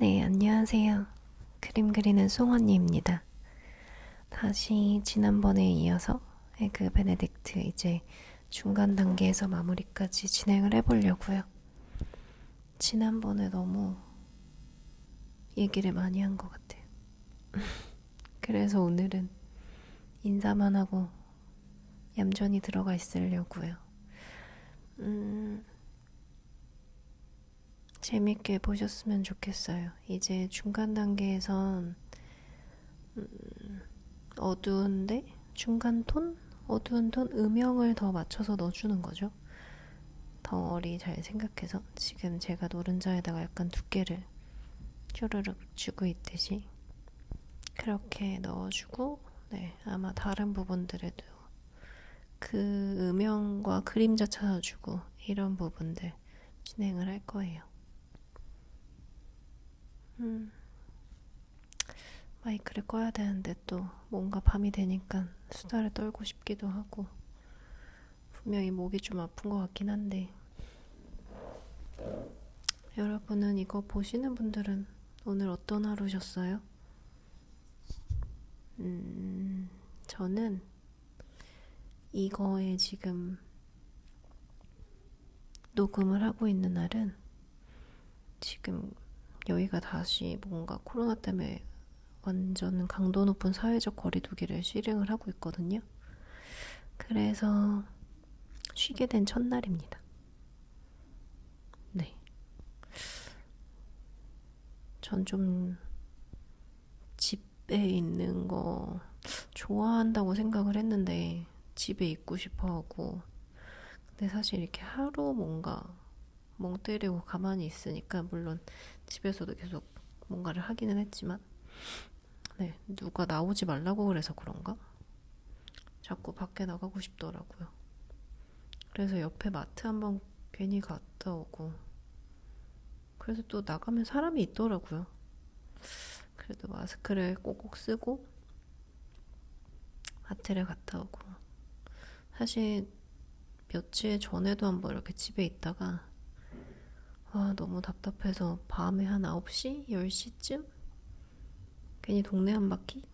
네, 안녕하세요. 그림 그리는 송언니입니다. 다시 지난번에 이어서 에그 베네딕트 이제 중간 단계에서 마무리까지 진행을 해보려고요. 지난번에 너무 얘기를 많이 한 것 같아요. 그래서 오늘은 인사만 하고 얌전히 들어가 있으려고요. 음, 재밌게 보셨으면 좋겠어요. 이제 중간 단계에선 음, 어두운데 중간 톤? 어두운 톤 음영을 더 맞춰서 넣어주는 거죠. 덩어리 잘 생각해서 지금 제가 노른자에다가 약간 두께를 쭈르륵 주고 있듯이 그렇게 넣어주고 네 아마 다른 부분들에도 그 음영과 그림자 찾아주고 이런 부분들 진행을 할 거예요. 음, 마이크를 꺼야 되는데 또 뭔가 밤이 되니까 수다를 떨고 싶기도 하고 분명히 목이 좀 아픈 것 같긴 한데 여러분은 이거 보시는 분들은 오늘 어떤 하루셨어요? 음, 저는 이거에 지금 녹음을 하고 있는 날은 지금 여기가 다시 뭔가 코로나 때문에 완전 강도 높은 사회적 거리두기를 실행을 하고 있거든요. 그래서 쉬게 된 첫날입니다. 네. 전 좀 집에 있는 거 좋아한다고 생각을 했는데 집에 있고 싶어 하고 근데 사실 이렇게 하루 뭔가 멍 때리고 가만히 있으니까 물론 집에서도 계속 뭔가를 하기는 했지만. 네 누가 나오지 말라고 그래서 그런가? 자꾸 밖에 나가고 싶더라고요. 그래서 옆에 마트 한번 괜히 갔다 오고. 그래서 또 나가면 사람이 있더라고요. 그래도 마스크를 꼭꼭 쓰고 마트를 갔다 오고. 사실 며칠 전에도 한번 이렇게 집에 있다가 아, 너무 답답해서 밤에 한 9시? 10시쯤? 괜히 동네 한 바퀴?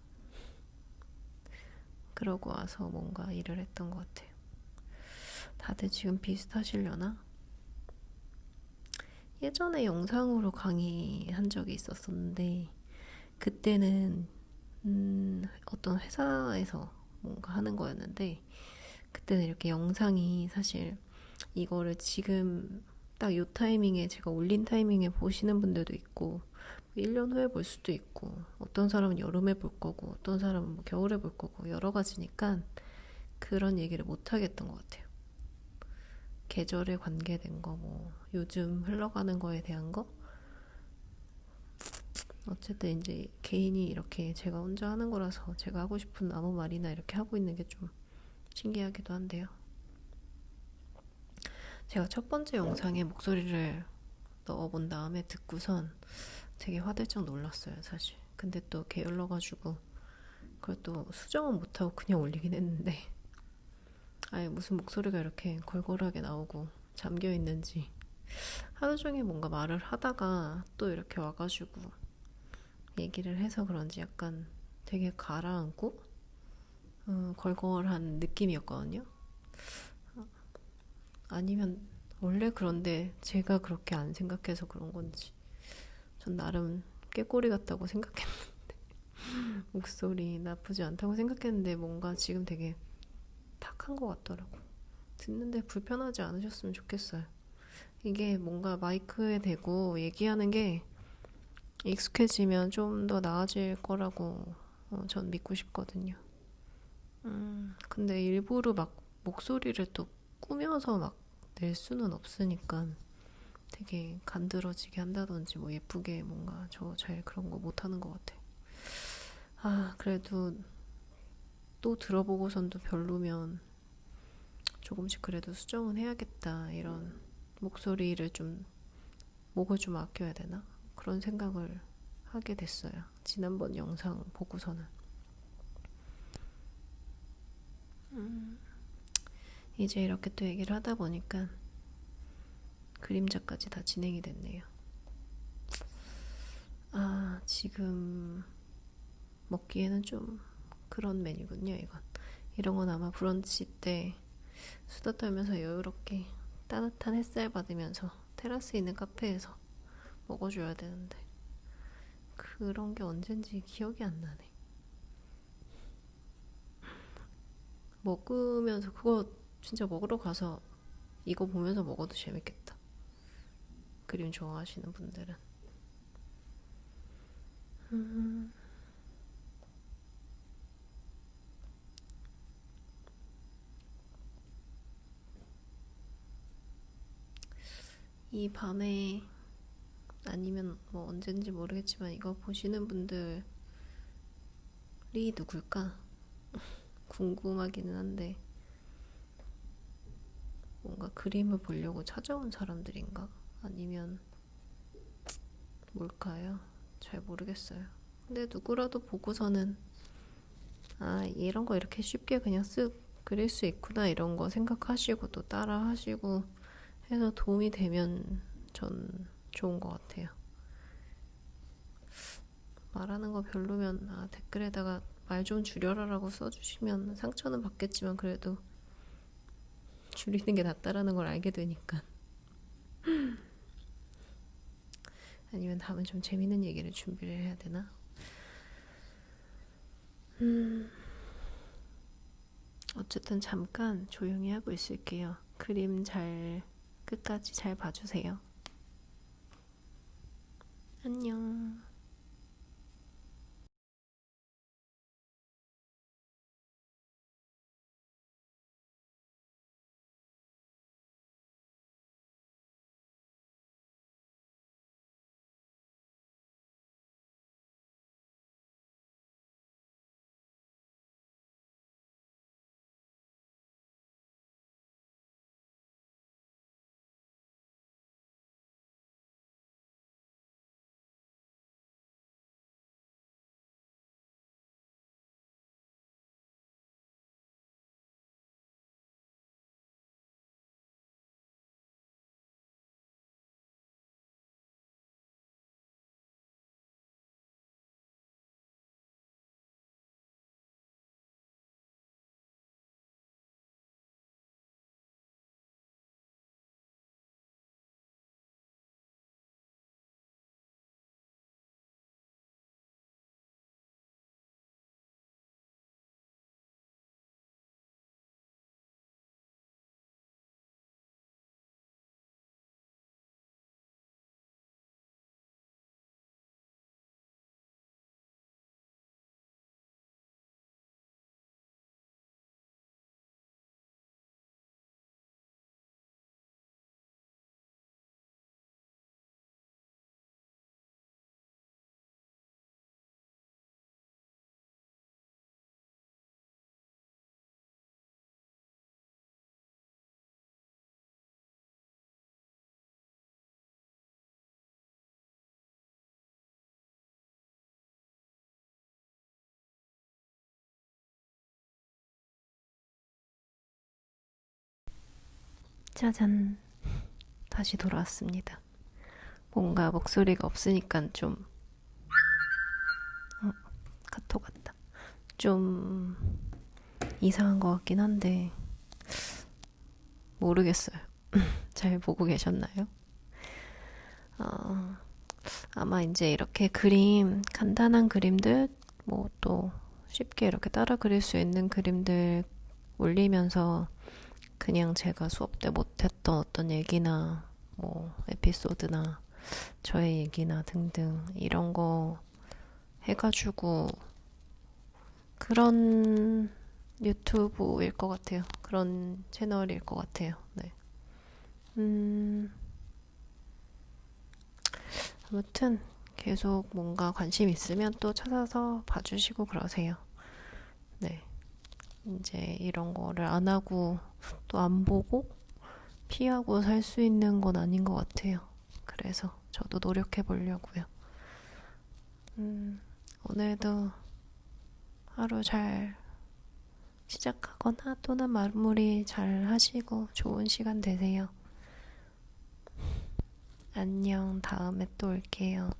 그러고 와서 뭔가 일을 했던 것 같아요. 다들 지금 비슷하시려나? 예전에 영상으로 강의한 적이 있었었는데, 그때는, 음, 어떤 회사에서 뭔가 하는 거였는데, 그때는 이렇게 영상이 사실 이거를 지금 딱 요 타이밍에 제가 올린 타이밍에 보시는 분들도 있고 1년 후에 볼 수도 있고 어떤 사람은 여름에 볼 거고 어떤 사람은 뭐 겨울에 볼 거고 여러 가지니까 그런 얘기를 못 하겠던 것 같아요. 계절에 관계된 거, 뭐 요즘 흘러가는 거에 대한 거. 어쨌든 이제 개인이 이렇게 제가 혼자 하는 거라서 제가 하고 싶은 아무 말이나 이렇게 하고 있는 게 좀 신기하기도 한데요. 제가 첫 번째 영상에 목소리를 넣어본 다음에 듣고선 되게 화들짝 놀랐어요, 사실. 근데 또 게을러가지고 그걸 또 수정은 못하고 그냥 올리긴 했는데 아예 무슨 목소리가 이렇게 걸걸하게 나오고 잠겨 있는지 하루 종일 뭔가 말을 하다가 또 이렇게 와가지고 얘기를 해서 그런지 약간 되게 가라앉고 어, 걸걸한 느낌이었거든요. 아니면 원래 그런데 제가 그렇게 안 생각해서 그런 건지. 전 나름 깨꼬리 같다고 생각했는데. 목소리 나쁘지 않다고 생각했는데 뭔가 지금 되게 탁한 것 같더라고. 듣는데 불편하지 않으셨으면 좋겠어요. 이게 뭔가 마이크에 대고 얘기하는 게 익숙해지면 좀 더 나아질 거라고 어, 전 믿고 싶거든요. 음, 근데 일부러 막 목소리를 또 꾸며서 막 낼 수는 없으니까 되게 간드러지게 한다든지 뭐 예쁘게 뭔가 저 잘 그런 거 못하는 것 같아요. 아, 그래도 또 들어보고선도 별로면 조금씩 그래도 수정은 해야겠다. 이런 목소리를 좀, 목을 좀 아껴야 되나? 그런 생각을 하게 됐어요. 지난번 영상 보고서는. 음. 이제 이렇게 또 얘기를 하다 보니까 그림자까지 다 진행이 됐네요. 지금 먹기에는 좀 그런 메뉴군요, 이건. 이런 건 아마 브런치 때 수다 떨면서 여유롭게 따뜻한 햇살 받으면서 테라스 있는 카페에서 먹어줘야 되는데 그런 게 언젠지 기억이 안 나네. 먹으면서 그거 진짜 먹으러 가서 이거 보면서 먹어도 재밌겠다. 그림 좋아하시는 분들은. 음. 이 밤에 아니면 뭐 언젠지 모르겠지만 이거 보시는 분들이 누굴까? 궁금하기는 한데 뭔가 그림을 보려고 찾아온 사람들인가? 아니면 뭘까요? 잘 모르겠어요. 근데 누구라도 보고서는 아 이런 거 이렇게 쉽게 그냥 쓱 그릴 수 있구나 이런 거 생각하시고 또 따라 하시고 해서 도움이 되면 전 좋은 것 같아요. 말하는 거 별로면 아, 댓글에다가 말 좀 줄여라라고 써주시면 상처는 받겠지만 그래도 줄이는 게 낫다라는 걸 알게 되니까. 아니면 다음엔 좀 재밌는 얘기를 준비를 해야 되나? 음, 어쨌든 잠깐 조용히 하고 있을게요. 그림 잘 끝까지 잘 봐주세요. 안녕. 짜잔. 다시 돌아왔습니다. 뭔가 목소리가 없으니까 좀, 어, 카톡 같다. 좀 이상한 것 같긴 한데, 모르겠어요. 잘 보고 계셨나요? 어, 아마 이제 이렇게 그림, 간단한 그림들, 뭐 또 쉽게 이렇게 따라 그릴 수 있는 그림들 올리면서 그냥 제가 수업 때 못했던 어떤 얘기나 뭐 에피소드나 저의 얘기나 등등 이런 거 해가지고 그런 유튜브일 것 같아요. 그런 채널일 것 같아요. 네. 음, 아무튼 계속 뭔가 관심 있으면 또 찾아서 봐주시고 그러세요. 네. 이제 이런 거를 안 하고 또 안 보고 피하고 살 수 있는 건 아닌 것 같아요. 그래서 저도 노력해 보려고요. 음, 오늘도 하루 잘 시작하거나 또는 마무리 잘 하시고 좋은 시간 되세요. 안녕. 다음에 또 올게요.